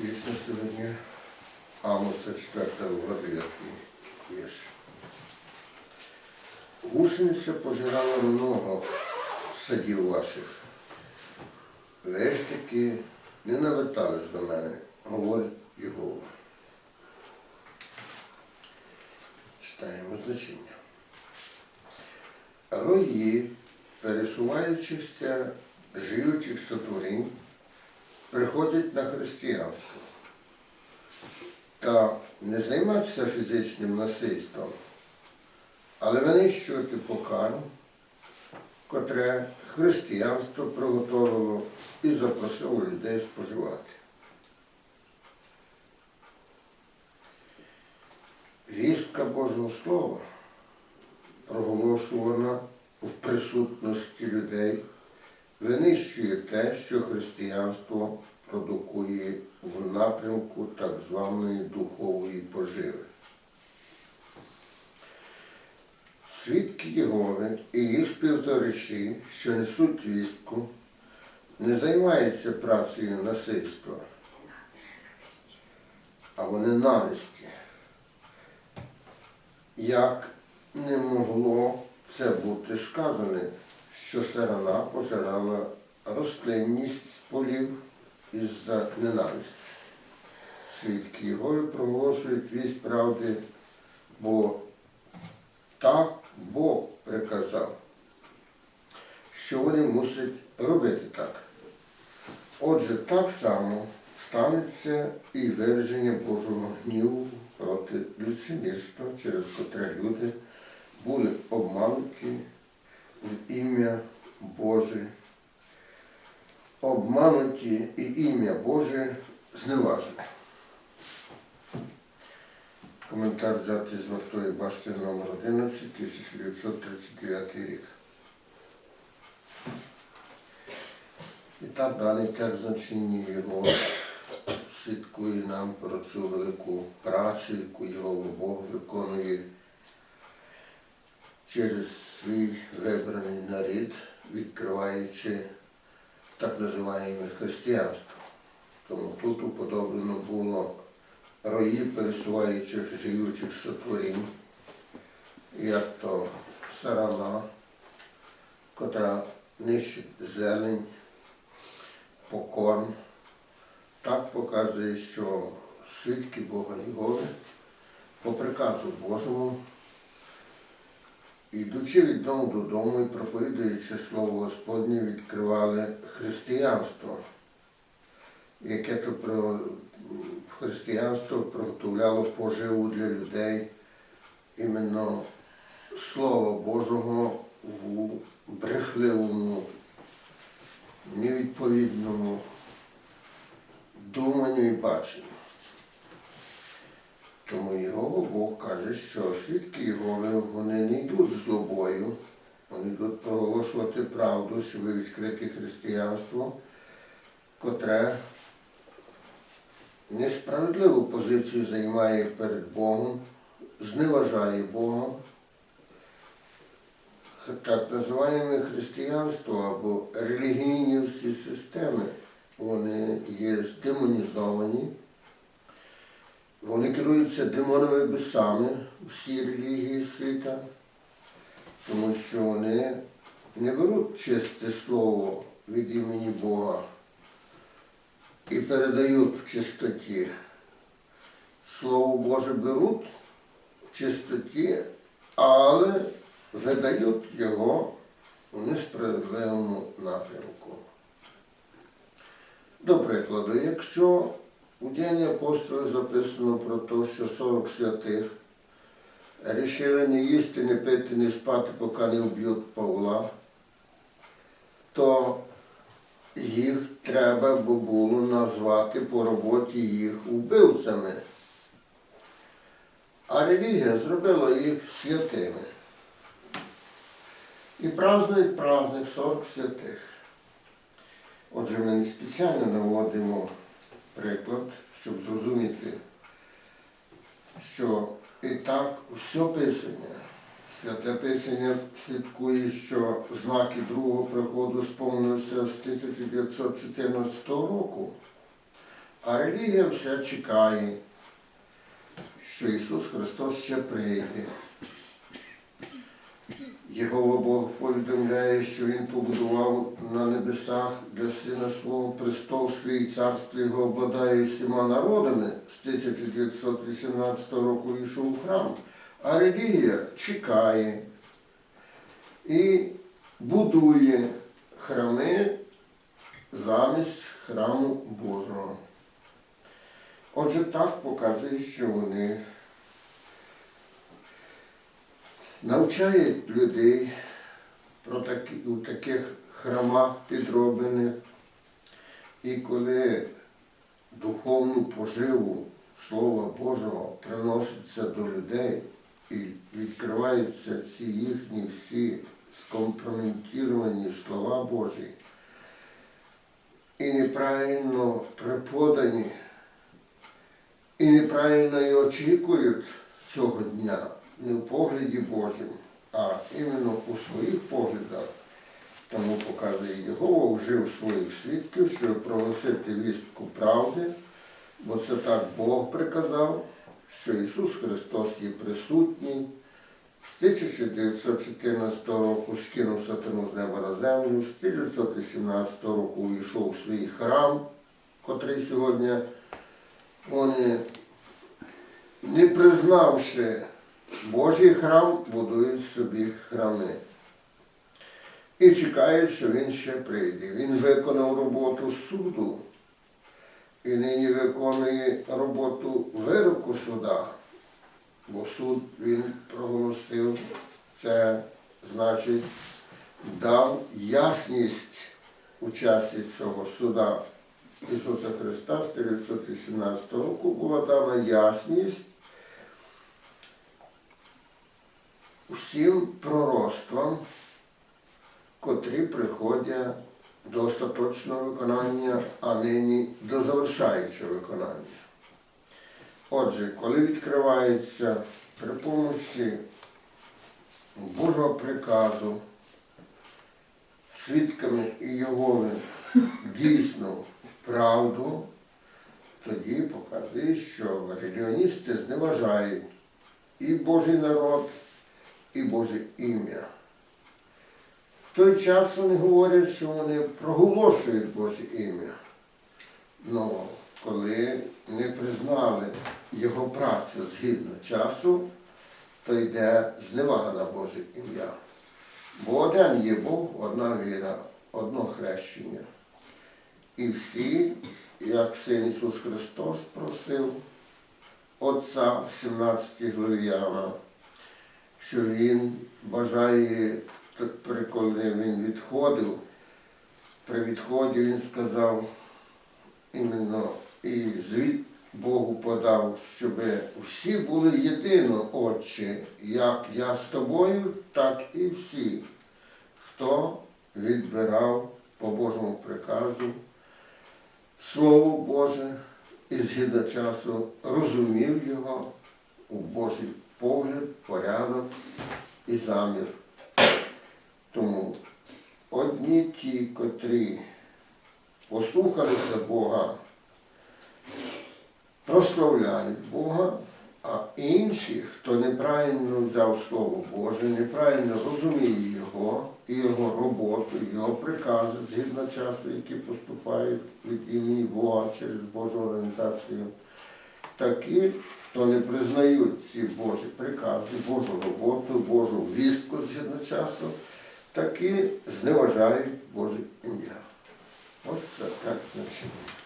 Вічно сьогодні Амоса 4 глава 9 вірш. Гусениця пожирала много садів ваших. Ви ж таки не навертались до мене, говорить Єгова. Читаємо значення. Рої, пересуваючися живучих сотворінь, приходять на християнство та не займатися фізичним насильством, але винищувати покару, котре християнство приготовило і запросило людей споживати. Вістка Божого Слова проголошувана в присутності людей винищує те, що християнство продукує в напрямку так званої духової поживи. Свідки Єгови і їх співтовариші, що несуть вістку, не займаються працею насильства або ненависті. Як не могло це бути сказане, що сарана пожирала рослинність з полів із-за ненависті. Свідки Єгови проголошують вість правди, бо так Бог приказав, що вони мусять робити так. Отже, так само станеться і вираження Божого гніву проти лицемірства, через котре люди були обмануті в ім'я Боже, обмануті і ім'я Боже зневажені. Коментар взятий з вартої башти номер 11, 1939 рік. І так даний текст значення його свідкує нам про цю велику працю, яку його Бог виконує через свій вибраний нарід, відкриваючи так називаємо християнство. Тому тут уподоблено було рої пересуваючих живучих сотворінь, як то сарана, котра нищить зелень, покорм. Так показує, що свідки Бога Єгови по приказу Божому, ідучи від дому додому і проповідуючи Слово Господнє, відкривали християнство, яке то про християнство приготовляло поживу для людей іменно Слова Божого в брехливому, невідповідному думанню і баченню. Тому Його Бог каже, що свідки Єгови, вони не йдуть з злобою, вони йдуть проголошувати правду, щоб відкрити християнство, котре несправедливу позицію займає перед Богом, зневажає Бога. Так називаємо християнство або релігійні всі системи, вони є здемонізовані, вони керуються демонами бесами, всі релігії світа, тому що вони не беруть чисте слово від імені Бога і передають в чистоті. Слово Боже беруть в чистоті, але видають його у несправедливому напрямку. До прикладу, якщо у діянні апостолів записано про те, що 40 святих рішили не їсти, не пити, не спати, поки не вб'ють Павла, то їх треба б було назвати по роботі їх вбивцями. А релігія зробила їх святими. І празднують праздник 40 святих. Отже, ми не спеціально наводимо приклад, щоб зрозуміти, що і так все писання, святе писання слідкує, що знаки другого приходу сповнилися з 1914 року. А релігія вся чекає, що Ісус Христос ще прийде. Його Бог повідомляє, що Він побудував на небесах для сина свого престол свій царство його обладає всіма народами з 1918 року йшов у храм. А релігія чекає і будує храми замість храму Божого. Отже, так показує, що вони навчають людей про такі, у таких храмах підроблених. І коли духовну поживу Слова Божого приноситься до людей і відкриваються ці їхні всі скомпрометіровані слова Божі і неправильно преподані, і неправильно і очікують цього дня не в погляді Божому, а іменно у своїх поглядах. Тому показує Єгова, вжив своїх свідків, щоб проголосити вістку правди, бо це так Бог приказав, що Ісус Христос є присутній. З 1914 року скинув сатану з неба на землю, з 1917 року увійшов у свій храм, котрий сьогодні вони, не признавши Божий храм, будують собі храми. І чекають, що він ще прийде. Він виконав роботу суду і нині виконує роботу вироку суда, бо суд він проголосив, це значить дав ясність у часі цього суда Ісуса Христа з 1917 року була дана ясність усім пророцтвам, котрі приходять до остаточного виконання, а нині до завершаючого виконання. Отже, коли відкривається при помощі Божого приказу свідками і його дійсну правду, тоді показує, що релігіоністи зневажають і Божий народ, і Боже ім'я. В той час вони говорять, що вони проголошують Боже ім'я. Но коли не признали його працю згідно часу, то йде зневага на Боже ім'я. Бо один є Бог, одна віра, одно хрещення. І всі, як син Ісус Христос просив Отця в 17 главі Яна, що Він бажає, коли він відходив, при відході він сказав іменно і звіт Богу подав, щоб всі були єдино, Отче, як я з тобою, так і всі, хто відбирав по Божому приказу Слово Боже і згідно часу розумів його у Божий погляд, порядок і замір. Тому одні ті, котрі послухалися Бога, прославляють Бога, а інші, хто неправильно взяв Слово Боже, неправильно розуміє Його і Його роботу, Його прикази згідно часу, які поступають від імені Бога через Божу організацію, такі, хто не признають ці Божі прикази, Божу роботу, Божу вістку згідно часу, такі зневажають Боже ім'я. Ось це так значення.